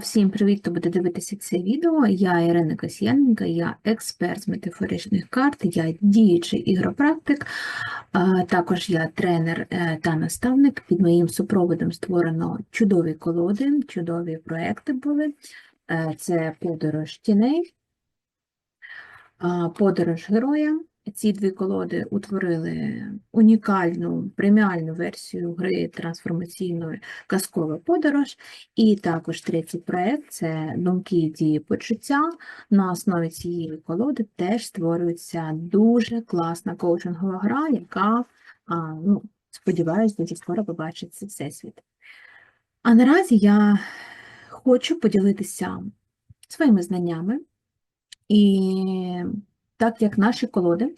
Всім привіт, хто буде дивитися це відео. Я Ірина Касьяненка, я експерт з метафоричних карт, я діючий ігропрактик, також я тренер е, та наставник. Під моїм супроводом створено чудові колоди, чудові проекти були. Е, Це подорож тіней, подорож героя. Ці дві колоди утворили унікальну преміальну версію гри трансформаційної казкова подорож. І також третій проект це думки, дії, почуття. На основі цієї колоди теж створюється дуже класна коучингова гра, яка, ну, сподіваюся, дуже скоро побачить всесвіт. А наразі я хочу поділитися своїми знаннями і так як наші колоди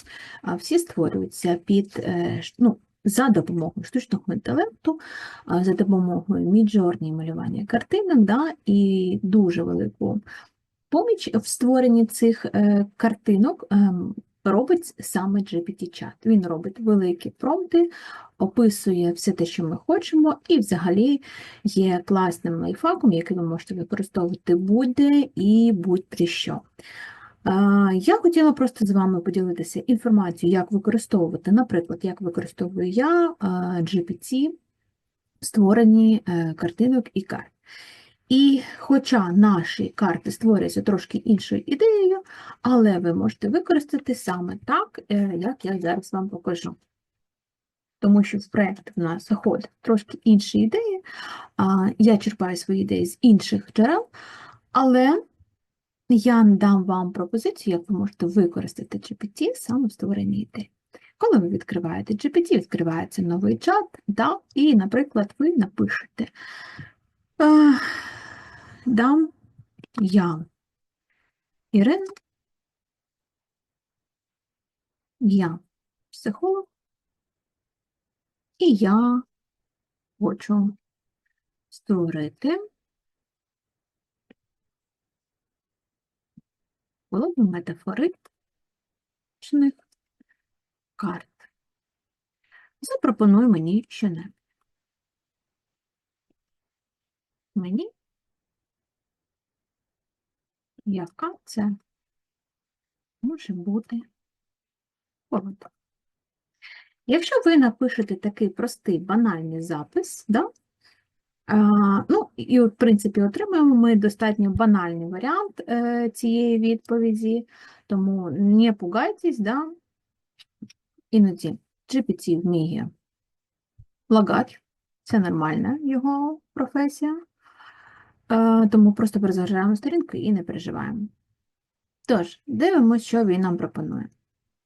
всі створюються під, е, ну, за допомогою штучного інтелекту, за допомогою Midjourney малювання картинок, да, і дуже велику поміч в створенні цих е, картинок ем, робить саме GPT-чат. Він робить великі промпти, описує все те, що ми хочемо, і взагалі є класним лайфхаком, який ви можете використовувати будь-де і будь-при що. Я хотіла просто з вами поділитися інформацією, як використовувати, наприклад, як використовую я GPT в створенні е, картинок і карт. І хоча наші карти створюються трошки іншою ідеєю, але ви можете використати саме так, е, як я зараз вам покажу. Тому що в проєкт в нас заходять трошки інші ідеї, я черпаю свої ідеї з інших джерел, але я дам вам пропозицію, як ви можете використати GPT саме в створенні ідей. Коли ви відкриваєте GPT, відкривається новий чат, да, і, наприклад, ви напишете е, дам я Ірина, я психолог, і я хочу створити колоду метафоричних карт. Запропонуй мені щонебудь. Мені, яка це може бути колода. Якщо ви напишете такий простий банальний запис, да, ну, і, в принципі, отримаємо ми достатньо банальний варіант е, цієї відповіді, тому не пугайтесь, да, іноді GPT вміє лагати, це нормальна його професія, е, тому просто перезагружаємо сторінку і не переживаємо. Тож, дивимося, що він нам пропонує.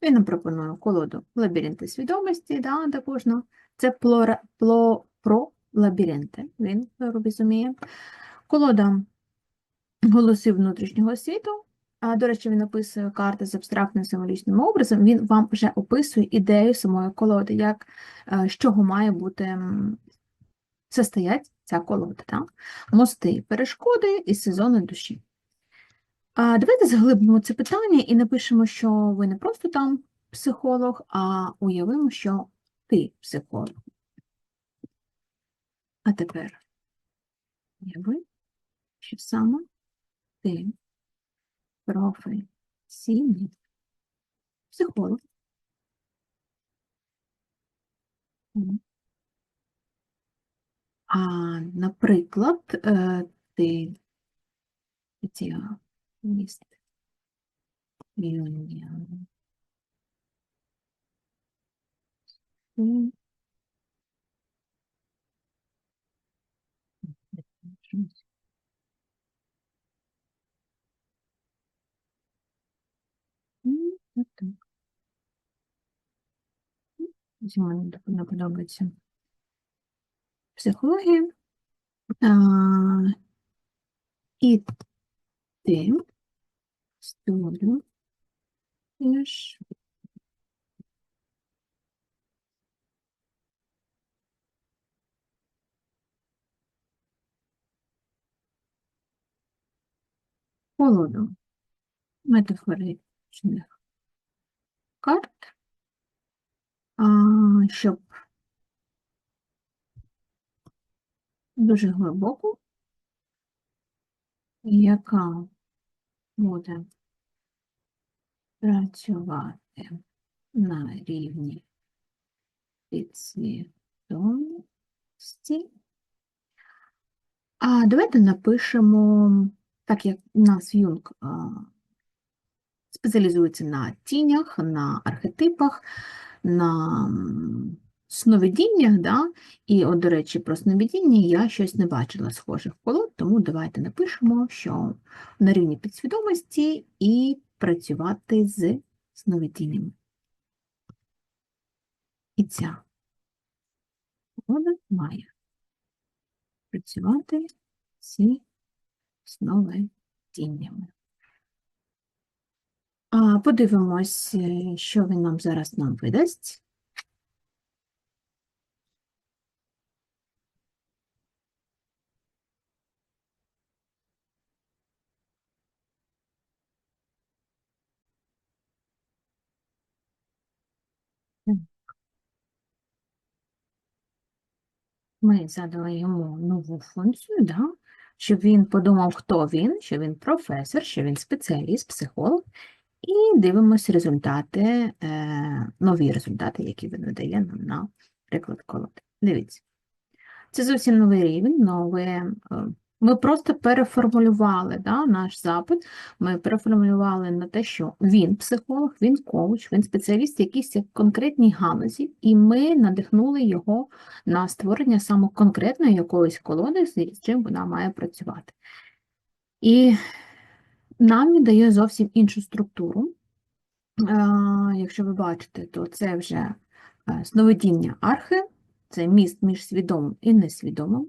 Він нам пропонує колоду лабіринти свідомості, да, також, ну, це плора, пло, про лабіринти, він розуміє. Колода голосів внутрішнього світу. До речі, він описує карти з абстрактним символічним образом, він вам вже описує ідею самої колоди, як, е, з чого має бути состоять ця колода. Так? Мости, перешкоди і сезони душі. А, Давайте заглибимо це питання і напишемо, що ви не просто там психолог, а уявимо, що ти психолог. А тепер уяви, що саме ти професійний психолог. А, наприклад, е, ти спеціаліст юніон. М. М, от так. Ось Мені не подобається. Психологія. А, і ти створюєш колоду метафоричних карт, щоб дуже глибоко яка буде працювати на рівні підсвідомості. А давайте напишемо, так як у нас Юнг спеціалізується на тінях, на архетипах, на сновидіннях, да? і, от, до речі, про сновидіння я щось не бачила схожих колод, тому давайте напишемо, що на рівні підсвідомості і працювати з сновидіннями. І ця колода має працювати зі сновидіннями. Подивимось, е, що він нам зараз нам видасть. Ми задали йому нову функцію, да? щоб він подумав, хто він, що він професор, що він спеціаліст, психолог, і дивимося результати, е, нові результати, які він видає нам на приклад колоди. Дивіться. Це зовсім новий рівень, нове. е, Ми просто переформулювали да, наш запит. Ми переформулювали на те, що він психолог, він коуч, він спеціаліст в якійсь конкретній галузі, і ми надихнули його на створення саме конкретної якоїсь колоди, з чим вона має працювати. І нам віддає зовсім іншу структуру. Е, Якщо ви бачите, то це вже е, сновидіння архи, це міст між свідомим і несвідомим.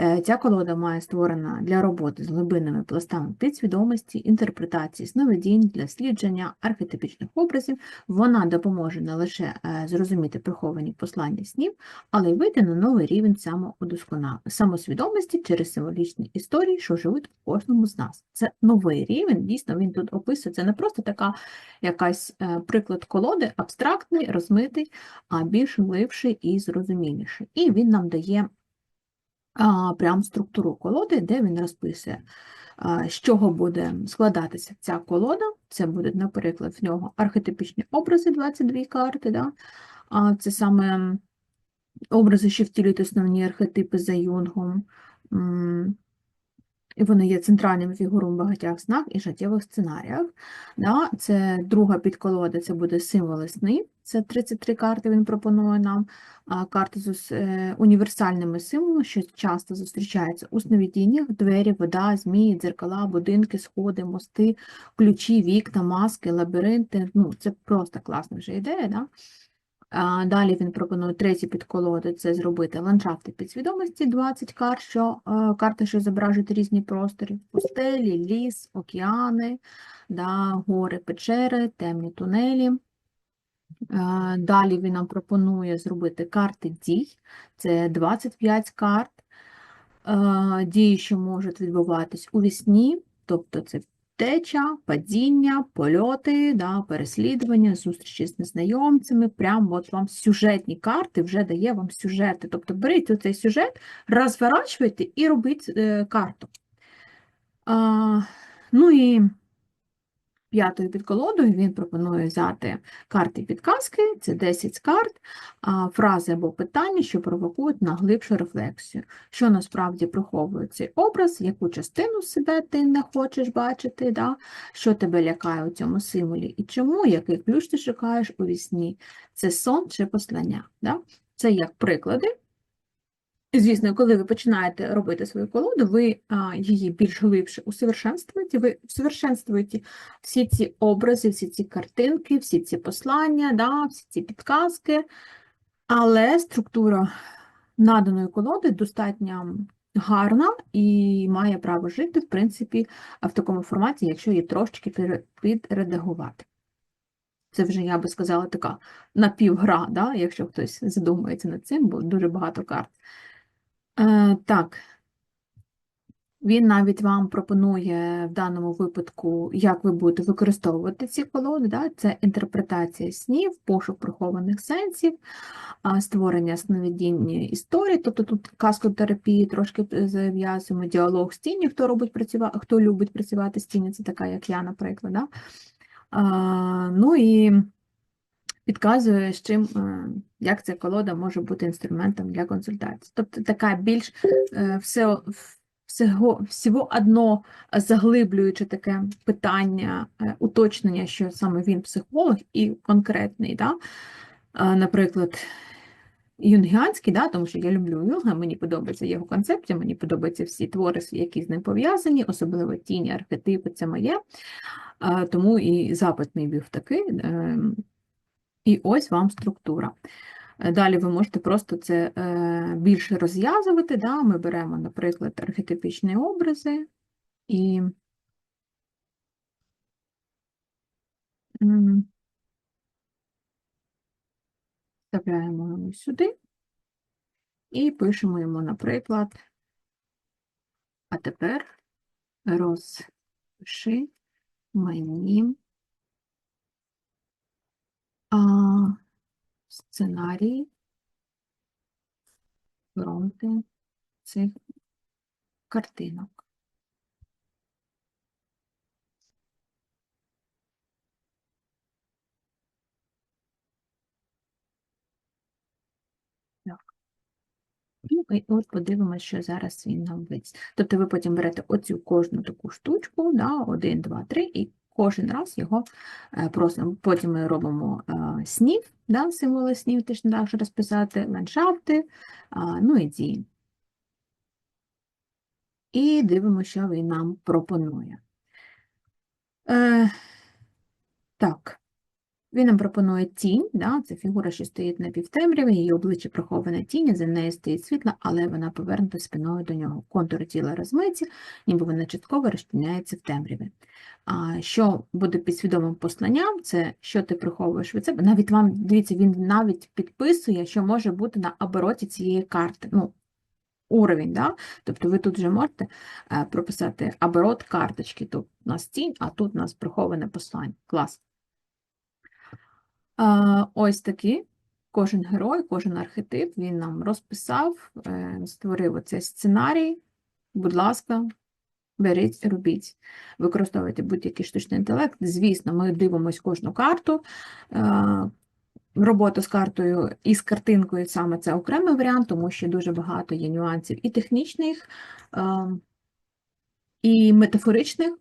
Е, Ця колода має створена для роботи з глибинними пластами підсвідомості, інтерпретації сновидінь, для слідження архетипічних образів. Вона допоможе не лише е, зрозуміти приховані послання снів, але й вийти на новий рівень самосвідомості через символічні історії, що живуть у кожному з нас. Це новий рівень, дійсно, він тут описує. Це не просто така якась е, приклад колоди, абстрактний, розмитий, а більш глибший і зрозуміліший. І він нам дає прям структуру колоди, де він розписує, з чого буде складатися ця колода. Це будуть, наприклад, в нього архетипічні образи, 22 карти. Да? Це саме образи, що втілюють основні архетипи за Юнгом. І вони є центральними фігурами в багатьох снах і життєвих сценаріях. Да? Це друга підколода, це буде символи сни. Це 33 карти він пропонує нам карти з е, універсальними символами, що часто зустрічаються у сновидіннях, двері, вода, змії, дзеркала, будинки, сходи, мости, ключі, вікна, маски, лабіринти. Ну, це просто класна вже ідея. Да? Далі він пропонує третій підколоди це зробити ландшафти підсвідомості, 20 карт, що, е, карти, що зображують різні простори, пустелі, ліс, океани, да, гори, печери, темні тунелі. Е, Далі він нам пропонує зробити карти дій, це 25 карт, е, дії, що можуть відбуватись у вісні, тобто це втеча, падіння, польоти, да, переслідування, зустрічі з незнайомцями, прям от вам сюжетні карти вже дає вам сюжети. Тобто беріть цей сюжет, розворачуйте і робіть е, карту. А, ну і п'ятою підколодою він пропонує взяти карти підказки, це 10 карт, фрази або питання, що провокують на глибшу рефлексію. Що насправді приховує цей образ, яку частину себе ти не хочеш бачити, да? що тебе лякає у цьому символі і чому, який ключ ти шукаєш у вісні. Це сон чи послання. Да? Це як приклади. Звісно, коли ви починаєте робити свою колоду, ви її більш глибше усовершенствуєте, ви усовершенствуєте всі ці образи, всі ці картинки, всі ці послання, да, всі ці підказки, але структура наданої колоди достатньо гарна і має право жити, в принципі, в такому форматі, якщо її трошечки підредагувати. Це вже, я би сказала, така напівгра, да, якщо хтось задумається над цим, бо дуже багато карт. Е, так. Він навіть вам пропонує в даному випадку, як ви будете використовувати ці колоди. Да? Це інтерпретація снів, пошук прихованих сенсів, створення сновидіння історії, тобто тут каскотерапії трошки е, зав'язуємо, діалог з тінню, хто робить працювати, хто любить працювати з тінню, це така, як я, наприклад. Да? А, ну і підказує, з чим, е, як ця колода може бути інструментом для консультації. Тобто така більш е, все, всього, всього одно заглиблюючи таке питання, е, уточнення, що саме він психолог і конкретний. Да? Наприклад, юнгіанський, да, тому що я люблю Юнга, мені подобається його концепція, мені подобаються всі твори, які з ним пов'язані, особливо тіні, архетипи, це моє. Тому і запит мій був такий. І ось вам структура. Е, Далі ви можете просто це е, більше розв'язувати. Да? Ми беремо, наприклад, архетипічні образи і вставляємо його сюди і пишемо йому, наприклад, а тепер розпиши мені а, сценарій фронти цих картинок. Ну, і от подивимося, що зараз він нам видасть. Тобто ви потім берете оцю кожну таку штучку, да, 1, 2, 3, і кожен раз його е, просимо. Потім ми робимо е, снів, да, символи снів, точно так же розписати, ландшафти, ну і дії. І дивимося, що він нам пропонує. Е, так, він нам пропонує тінь, да, це фігура, що стоїть на півтемряві, її обличчя приховане тіні, за нею стоїть світла, але вона повернута спиною до нього. Контури тіла розмиті, ніби вона частково розчиняється в темряві. А що буде підсвідомим посланням, це що ти приховуєш від себе. Навіть вам, дивіться, він навіть підписує, що може бути на обороті цієї карти. Ну, уровень, да? Тобто ви тут вже можете е, прописати оборот карточки. Тут у нас тінь, а тут у нас приховане послання. Клас. Ось такі. Кожен герой, кожен архетип він нам розписав, е, створив оцей сценарій. Будь ласка, беріть, робіть. Використовуйте будь-який штучний інтелект. Звісно, ми дивимося кожну карту. Е, Робота з картою і з картинкою саме це окремий варіант, тому що дуже багато є нюансів і технічних, е, і метафоричних.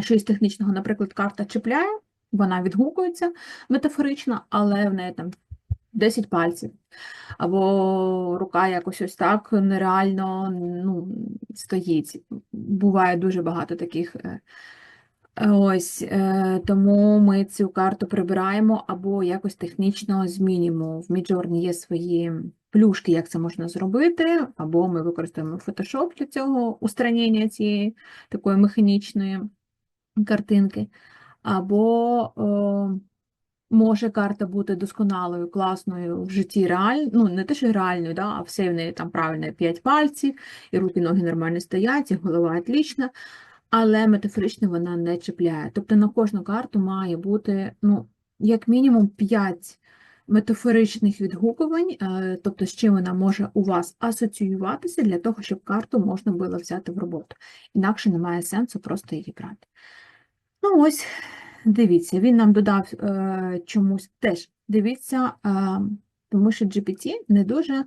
Що із технічного, наприклад, карта чіпляє, вона відгукується метафорично, але в неї там 10 пальців. Або рука якось ось так нереально ну, стоїть. Буває дуже багато таких. е, Ось, е, тому ми цю карту прибираємо або якось технічно змінюємо. В Midjourney є свої плюшки, як це можна зробити, або ми використовуємо Photoshop для цього устранення цієї такої механічної картинки, або е, може карта бути досконалою, класною в житті реаль... ну не те, що реальною, да, а все в неї там правильно 5 пальців, і руки, ноги нормально стоять, і голова отлічна, але метафорично вона не чіпляє. Тобто на кожну карту має бути ну, як мінімум 5 метафоричних відгукувань, е, тобто з чим вона може у вас асоціюватися для того, щоб карту можна було взяти в роботу. Інакше немає сенсу просто її брати. Ну ось, дивіться, він нам додав е, чомусь теж дивіться, е, тому що GPT не дуже е,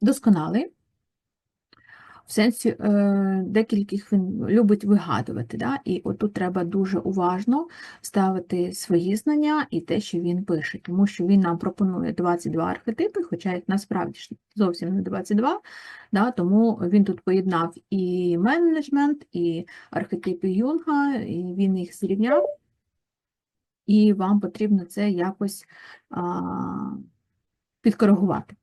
досконалий. Сенсі е, декільких він любить вигадувати, да? і отут треба дуже уважно ставити свої знання і те, що він пише, тому що він нам пропонує 22 архетипи, хоча їх насправді ж зовсім не 22, да? тому він тут поєднав і менеджмент, і архетипи Юнга, і він їх зрівняв, і вам потрібно це якось а, підкоригувати.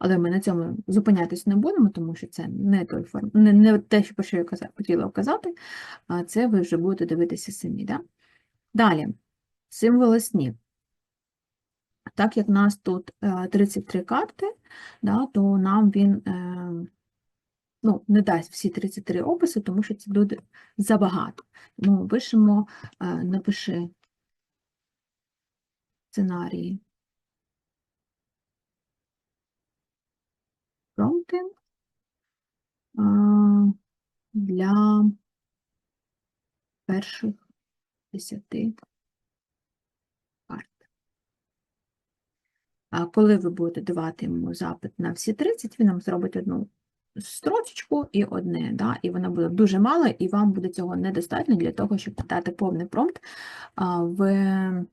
Але ми на цьому зупинятись не будемо, тому що це не той форм, не, не те, що про що я каза- хотіла вказати, а це ви вже будете дивитися самі. Да? Далі, символи снів. Так як в нас тут е, 33 карти, да, то нам він е, ну, не дасть всі 33 описи, тому що це буде забагато. Тому пишемо, е, напиши сценарії. Промпти для перших 10 карт. А коли ви будете давати йому запит на всі 30, він нам зробить одну строчечку і одне, да? і вона буде дуже мало, і вам буде цього недостатньо для того, щоб дати повний промпт в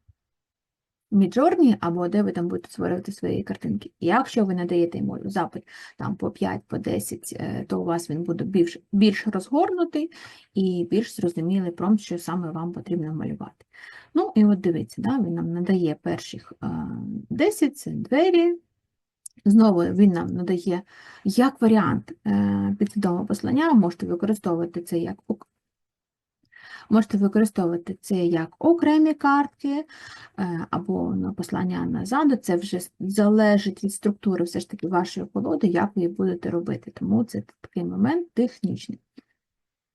Midjourney або де ви там будете створювати свої картинки. Якщо ви надаєте йому запит там по 5, по 10, е, то у вас він буде більш, більш розгорнутий і більш зрозумілий промпт, що саме вам потрібно малювати. Ну і от дивіться, да, він нам надає перших е, 10, це двері. Знову він нам надає як варіант е, підсвідомого послання, можете використовувати це як Можете використовувати це як окремі картки е, або на послання назаду. Це вже залежить від структури все ж таки вашої колоди, як ви її будете робити. Тому це такий момент технічний.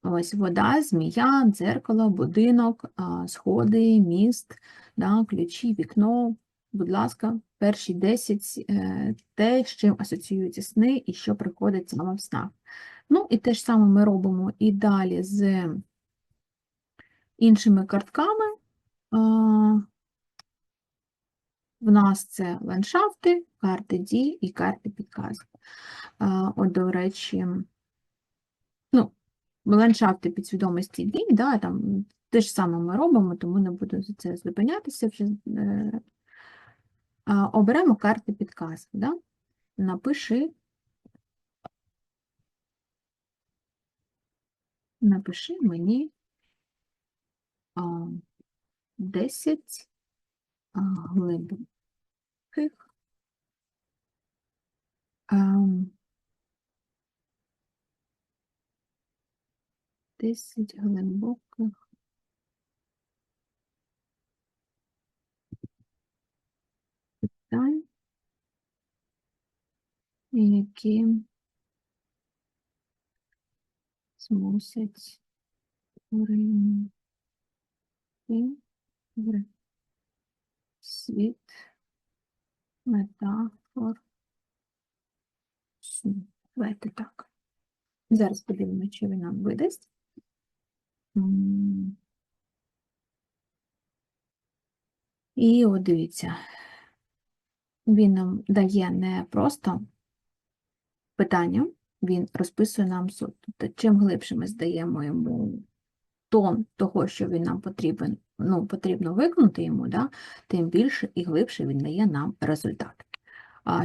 Ось вода, змія, дзеркало, будинок, сходи, міст, да, ключі, вікно. Будь ласка, перші 10 е, те, з чим асоціюються сни і що приходить саме в снах. Ну, і те ж саме ми робимо і далі з іншими картками. В нас це ландшафти, карти дій і карти підказок. От, до речі, ну, ландшафти підсвідомості дій, да, там те ж саме ми робимо, тому не буду за це зупинятися вже. е. Оберемо карти підказок. Да? Напиши. Напиши мені 10 а, глибоких. 10 глибоких. Питань, які змусять поринути в світ метафор сну. Давайте так. Зараз подивимося, чи він нам видасть. І от дивіться, він нам дає не просто питання, він розписує нам суть. Тобто, чим глибше ми здаємо йому тон того, що він нам потрібен, ну, потрібно виконати йому, да, тим більше і глибше він дає нам результат.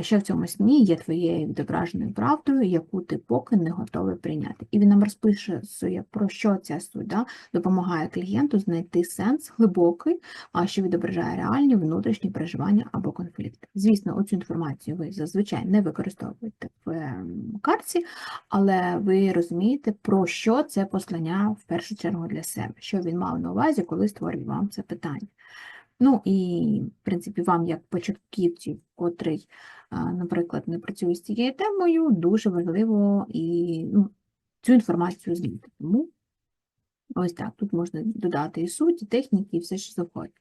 Що в цьому сні є твоєю відображеною правдою, яку ти поки не готовий прийняти. І він нам розписує, про що ця суть, да? допомагає клієнту знайти сенс глибокий, що відображає реальні внутрішні переживання або конфлікти. Звісно, оцю інформацію ви зазвичай не використовуєте в ем, картці, але ви розумієте, про що це послання в першу чергу для себе, що він мав на увазі, коли створює вам це питання. Ну і, в принципі, вам, як початківці, котрий, наприклад, не працює з цією темою, дуже важливо і ну, цю інформацію знати. Тому ось так, тут можна додати і суть, і техніки, і все, що завгодно.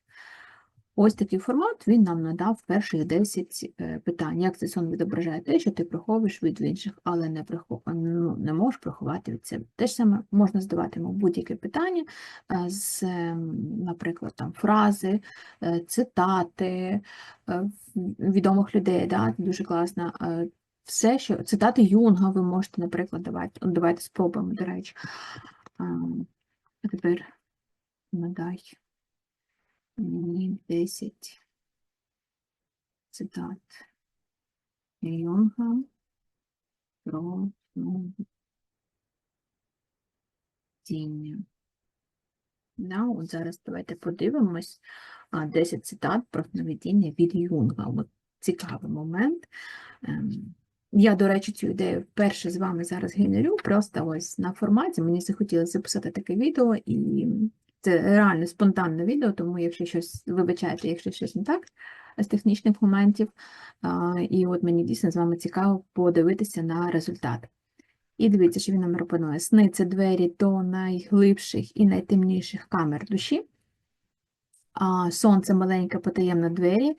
Ось такий формат він нам надав перших 10 е, питань. Як цей сон відображає те, що ти приховуєш від інших, але не, прихов... ну, не можеш приховати від себе. Те ж саме можна задавати йому будь-яке питання е, з, ем, наприклад, там, фрази, е, цитати е, відомих людей, да? дуже класно. Е, Все, що цитати Юнга ви можете, наприклад, давати. Давайте спробуємо, до речі. А тепер надай 10 цитат Юнга про сновидіння. Да, от зараз давайте подивимось а, 10 цитат про сновидіння від Юнга. От цікавий момент. Ем, Я, до речі, цю ідею вперше з вами зараз генерю, просто ось на форматі. Мені захотілося записати таке відео, і це реально спонтанне відео, тому якщо щось, вибачайте, якщо щось не так з технічних моментів. І от мені дійсно з вами цікаво подивитися на результат. І дивіться, що він нам пропонує. Сни це двері до найглибших і найтемніших камер душі. Сонце сон це маленька потаємна двері.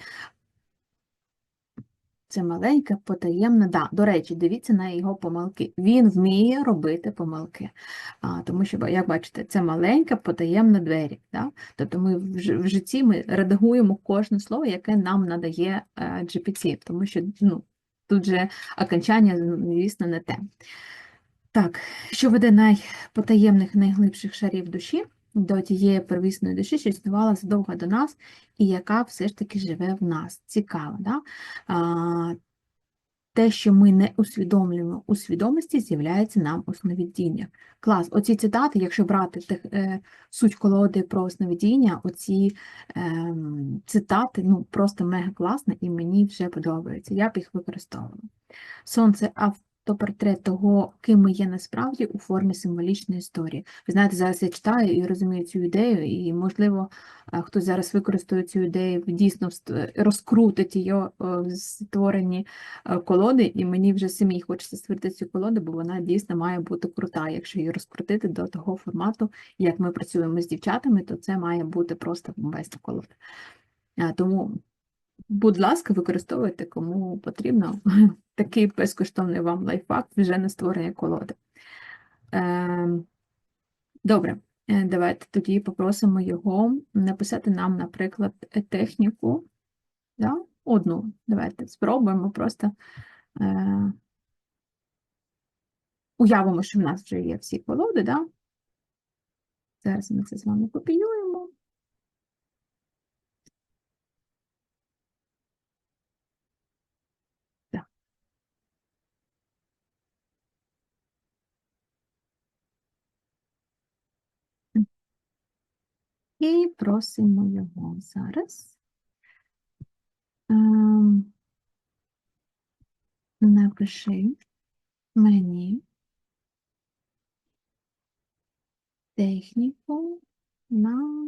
Це маленька потаємна. Да, до речі, дивіться на його помилки. Він вміє робити помилки. А, тому що, як бачите, це маленька потаємна двері. Да? Тобто ми в житті ми редагуємо кожне слово, яке нам надає е, GPT, тому що ну, тут же окончання, звісно, не те. Так, що веде найпотаємних, найглибших шарів душі до тієї первісної душі, що існувала задовго до нас, і яка все ж таки живе в нас. Цікаво, да? А, те, що ми не усвідомлюємо у свідомості, з'являється нам у сновидіннях. Клас, оці цитати, якщо брати тех, е, суть колоди про сновидіння, оці ем, цитати, ну, просто мега класно, і мені вже подобається. Я б їх використовувала. Сон це автопортрет того, ким ми є насправді у формі символічної історії. Ви знаєте, зараз я читаю і розумію цю ідею, і, можливо, е, хтось зараз використає цю ідею, дійсно розкрутить її е, в створенні е, колоди, і мені вже самій хочеться створити цю колоду, бо вона дійсно має бути крута. Якщо її розкрутити до того формату, як ми працюємо з дівчатами, то це має бути просто бомбезна колода. Тому Будь ласка, використовуйте, кому потрібно. Такий безкоштовний вам лайфхак вже на створення колоди. Ем, Добре, е, давайте тоді попросимо його написати нам, наприклад, техніку. Да? Одну. Давайте спробуємо просто е, уявимо, що в нас вже є всі колоди, да? Зараз ми це з вами копіюємо. І просимо його зараз. Ем, напиши мені техніку на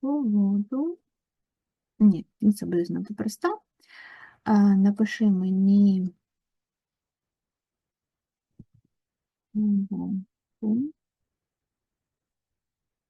колоду. Ні, це буде знати проста. А, напиши мені колоду. Мгм. М, Техніку на колоду. Так, колоду. Мгм. Мгм. Ну, ще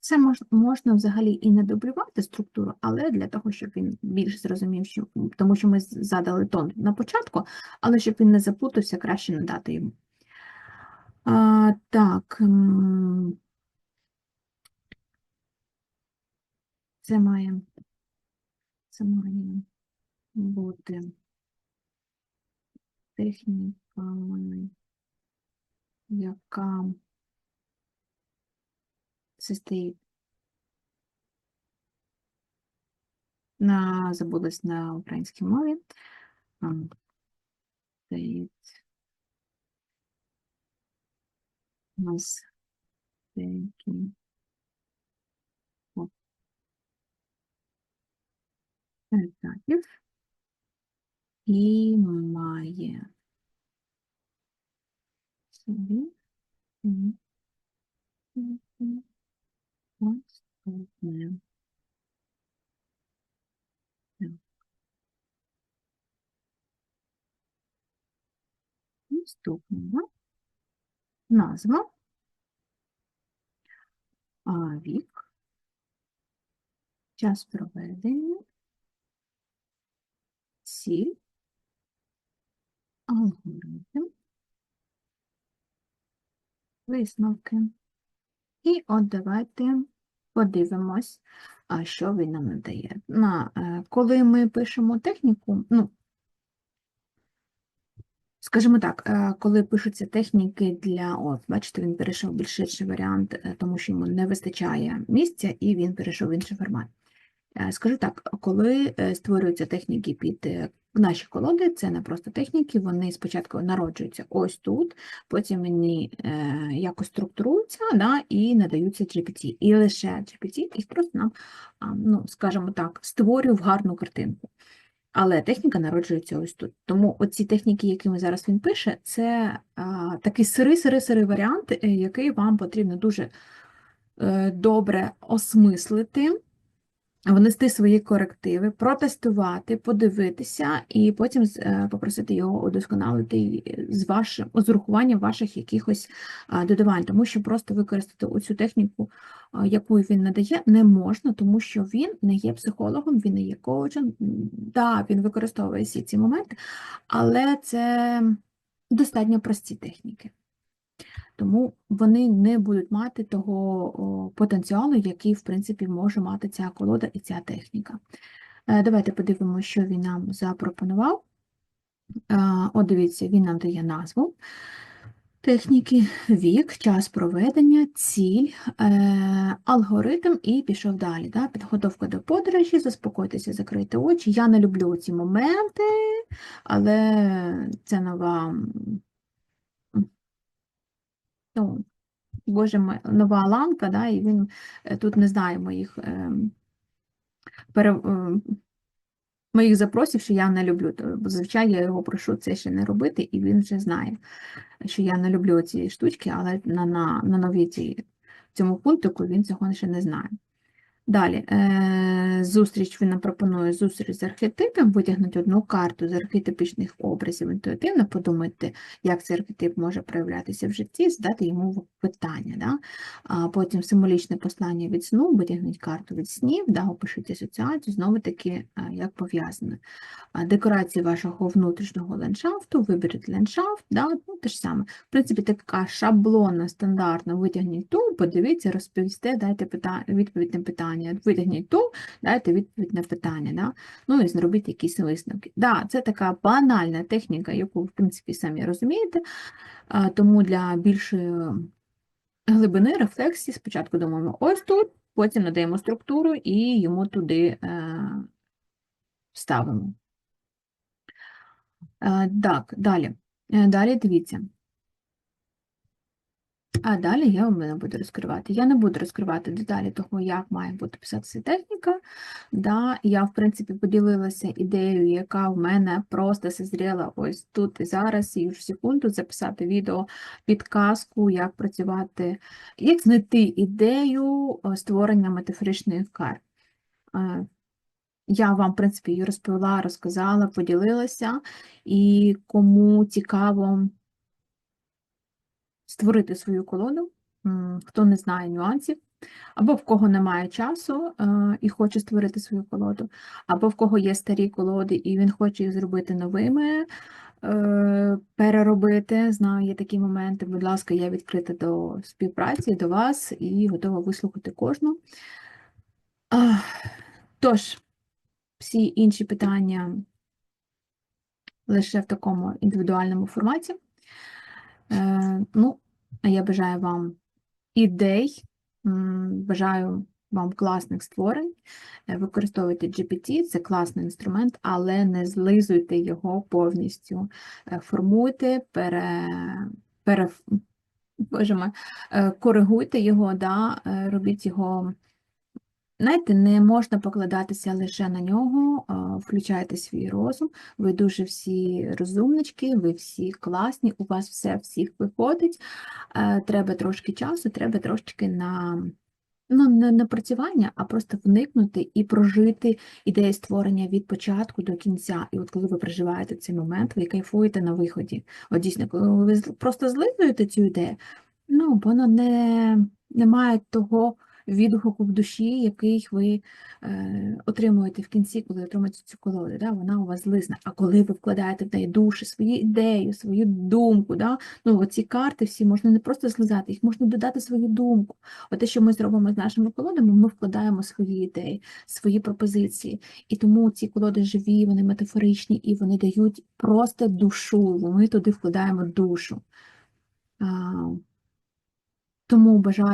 Це мож, можна взагалі і не дублювати структуру, але для того, щоб він більш зрозумів, що, тому що ми задали тон на початку, але щоб він не заплутався, краще надати йому. А, так, це має, це має бути техніка, яка состоїть на, забулась на українській мові. Стоїть у нас деякі етапів і має собі наступне. Наступне, назва, а, вік, час проведення, ціль, алгоритм, висновки. І от давайте подивимось, що він нам надає. На, е, коли ми пишемо техніку, ну, скажімо так, е, коли пишуться техніки для, от, бачите, він перейшов більш ширший варіант, е, тому що йому не вистачає місця, і він перейшов в інший формат. Е, Скажу так, коли е, створюються техніки під е, наші колоди, це не просто техніки, вони спочатку народжуються ось тут, потім вони якось структуруються да, і надаються GPT. І лише GPT їх просто нам, ну, скажімо так, створює в гарну картинку. Але техніка народжується ось тут. Тому оці техніки, якими зараз він пише, це а, такий сирий-сирий-сирий варіант, який вам потрібно дуже добре осмислити, внести свої корективи, протестувати, подивитися і потім е, попросити його удосконалити з вашим з урахуванням ваших якихось додавань, тому що просто використати оцю техніку, яку він надає, не можна, тому що він не є психологом, він не є коучем. М, Да, він використовує всі ці моменти, але це достатньо прості техніки. Тому вони не будуть мати того потенціалу, який, в принципі, може мати ця колода і ця техніка. Е, Давайте подивимося, що він нам запропонував. Е, От дивіться, він нам дає назву техніки, вік, час проведення, ціль, е, алгоритм і пішов далі. Да? Підготовка до подорожі, заспокойтеся, закрийте очі. Я не люблю ці моменти, але це нова. Ну, Боже нова ланка, да, і він е, тут не знає моїх, ем, пере, ем, моїх запросів, що я не люблю. Бо зазвичай я його прошу це ще не робити, і він вже знає, що я не люблю ці штучки, але на, на, на новій цій, цьому пунктику він цього ще не знає. Далі, е, зустріч він пропонує зустріч з архетипом, витягнути одну карту з архетипічних образів інтуїтивно, подумайте, як цей архетип може проявлятися в житті, задати йому питання. Да? А потім символічне послання від сну, витягніть карту від снів, да, опишіть асоціацію, знову таки, е, як пов'язане. Декорації вашого внутрішнього ландшафту, виберіть ландшафт, да, ну, те ж саме. В принципі, така шаблонна, стандартна, витягніть ту, подивіться, розповісте, дайте питання, відповідь на питання, витягніть ту, дайте відповідь на питання, да? ну і зробіть якісь висновки. Да, це така банальна техніка, яку, в принципі, самі розумієте, тому для більшої глибини рефлексії спочатку думаємо ось тут, потім надаємо структуру і йому туди е, ставимо. Е, Так, далі. Е, Далі дивіться. А далі я вам не буду розкривати. Я не буду розкривати деталі того, як має бути писатися техніка. Да, я, в принципі, поділилася ідеєю, яка в мене просто созріла ось тут і зараз, і в секунду записати відео, підказку, як працювати, як знайти ідею е, створення метафоричних карт. Е, Я вам, в принципі, її розповіла, розказала, поділилася, і кому цікаво створити свою колоду, хто не знає нюансів, або в кого немає часу е, і хоче створити свою колоду, або в кого є старі колоди, і він хоче їх зробити новими, е, переробити. Знаю, є такі моменти. Будь ласка, я відкрита до співпраці, до вас і готова вислухати кожну. Тож, всі інші питання лише в такому індивідуальному форматі. Е, Ну, я бажаю вам ідей, бажаю вам класних створень. Е, Використовуйте GPT, це класний інструмент, але не злизуйте його повністю. Е, Формуйте, пере, пере, боже мой, коригуйте його, да, робіть його. Знаєте, не можна покладатися лише на нього, включайте свій розум. Ви дуже всі розумнички, ви всі класні, у вас все всіх виходить. Е, Треба трошки часу, треба трошки на ну, не напрацювання, а просто вникнути і прожити ідею створення від початку до кінця. І от коли ви проживаєте цей момент, ви кайфуєте на виході. От дійсно, коли ви просто злизуєте цю ідею, ну, воно не, не має того відгуку в душі, який ви е, отримуєте в кінці, коли отримуєте цю колоду. Да? Вона у вас злисна. А коли ви вкладаєте в неї душі, свою ідею, свою думку, да? ну, оці карти всі можна не просто злизати, їх можна додати свою думку. От те, що ми зробимо з нашими колодами, ми вкладаємо свої ідеї, свої пропозиції. І тому ці колоди живі, вони метафоричні і вони дають просто душу. Ми туди вкладаємо душу. Тому бажаю.